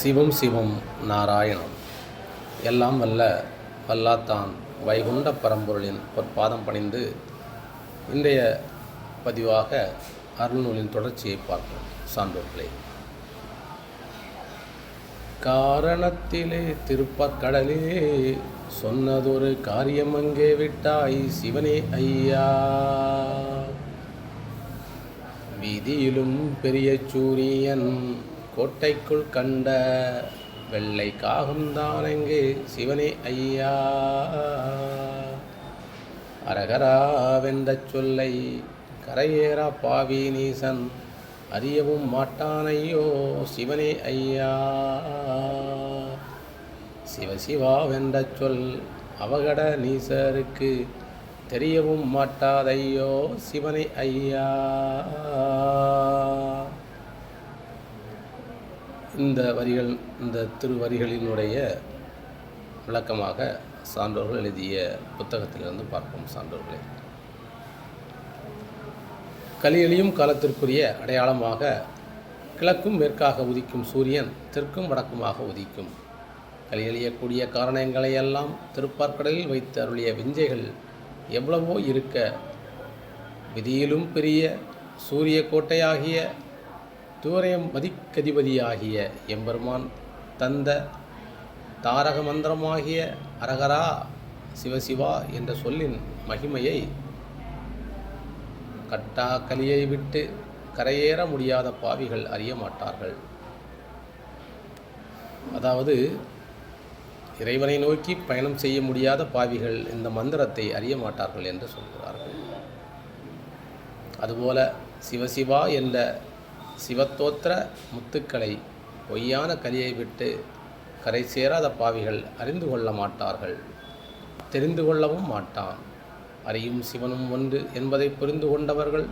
சிவம் சிவம் நாராயணம். எல்லாம் வல்ல வல்லாத்தான் வைகுண்ட பரம்பொருளின் பொற்பாதம் பணிந்து இன்றைய பதிவாக அருள்நூலின் தொடர்ச்சியை பார்ப்போம். சான்றோர்களே காரணத்திலே திருப்பற்கடலே சொன்னதொரு காரியம் அங்கே விட்டாய் சிவனே ஐயா. வீதியிலும் பெரிய சூரியன் கோட்டைக்குள் கண்ட வெள்ளை காகம் தானங்கு சிவனே ஐயா. அரகரா வென்ற சொல்லை கரையேறா பாவி நீசன் அறியவும் மாட்டானையோ சிவனே ஐயா. சிவசிவா வென்ற சொல் அவகட நீசருக்கு தெரியவும் மாட்டாதையோ சிவனை ஐயா. இந்த வரிகள் இந்த திருவரிகளினுடைய விளக்கமாக சான்றோர்கள் எழுதிய புத்தகத்திலிருந்து பார்ப்போம் சான்றோர்களே. கலியலியும் காலத்திற்குரிய அடையாளமாக கிழக்கும் மேற்காக உதிக்கும் சூரியன் தெற்கும் வடக்குமாக உதிக்கும். கலியலியக்கூடிய காரணங்களை எல்லாம் திருப்பார்க்கடலில் வைத்து அருளிய விஞ்சைகள் எவ்வளவோ இருக்க விதியிலும் பெரிய சூரிய கோட்டையாகிய தூரயம் மதிக்கதிபதியாகிய எம்பெருமான் தந்த தாரக மந்திரமாகிய அரகரா சிவசிவா என்ற சொல்லின் மகிமையை கட்டா கலியை விட்டு கரையேற முடியாத பாவிகள் அறிய மாட்டார்கள். அதாவது இறைவனை நோக்கி பயணம் செய்ய முடியாத பாவிகள் இந்த மந்திரத்தை அறிய மாட்டார்கள் என்று சொல்கிறார்கள். அதுபோல சிவசிவா என்ற சிவத்தோத்திர முத்துக்களை பொய்யான கலியை விட்டு கரை சேராத பாவிகள் அறிந்து கொள்ள மாட்டார்கள். தெரிந்து கொள்ளவும் மாட்டான். அறியும் சிவனும் ஒன்று என்பதை புரிந்து கொண்டவர்கள்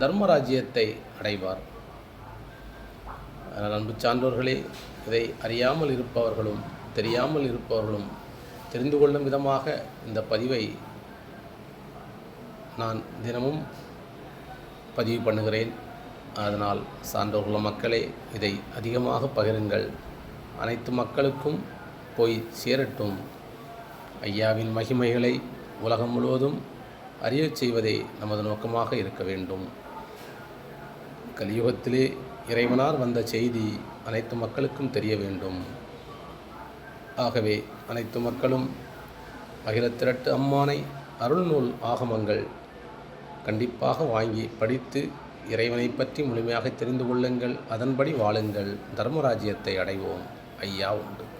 தர்மராஜ்யத்தை அடைவார். அன்பு சான்றோர்களே இதை அறியாமல் இருப்பவர்களும் தெரியாமல் இருப்பவர்களும் தெரிந்து கொள்ளும் விதமாக இந்த பதிவை நான் தினமும் பதிவு பண்ணுகிறேன். அதனால் சான்றோர்கள மக்களே இதை அதிகமாக பகிருங்கள். அனைத்து மக்களுக்கும் போய் சேரட்டும். ஐயாவின் மகிமைகளை உலகம் முழுவதும் அறியச் செய்வதே நமது நோக்கமாக இருக்க வேண்டும். கலியுகத்திலே இறைவனார் வந்த செய்தி அனைத்து மக்களுக்கும் தெரிய வேண்டும். ஆகவே அனைத்து மக்களும் மகிழத்திரட்டு அம்மானை அருள்நூல் ஆகமங்கள் கண்டிப்பாக வாங்கி படித்து இறைவனை பற்றி முழுமையாக தெரிந்து கொள்ளுங்கள். அதன்படி வாழுங்கள். தர்மராஜ்யத்தை அடைவோம். ஐயா உண்டு.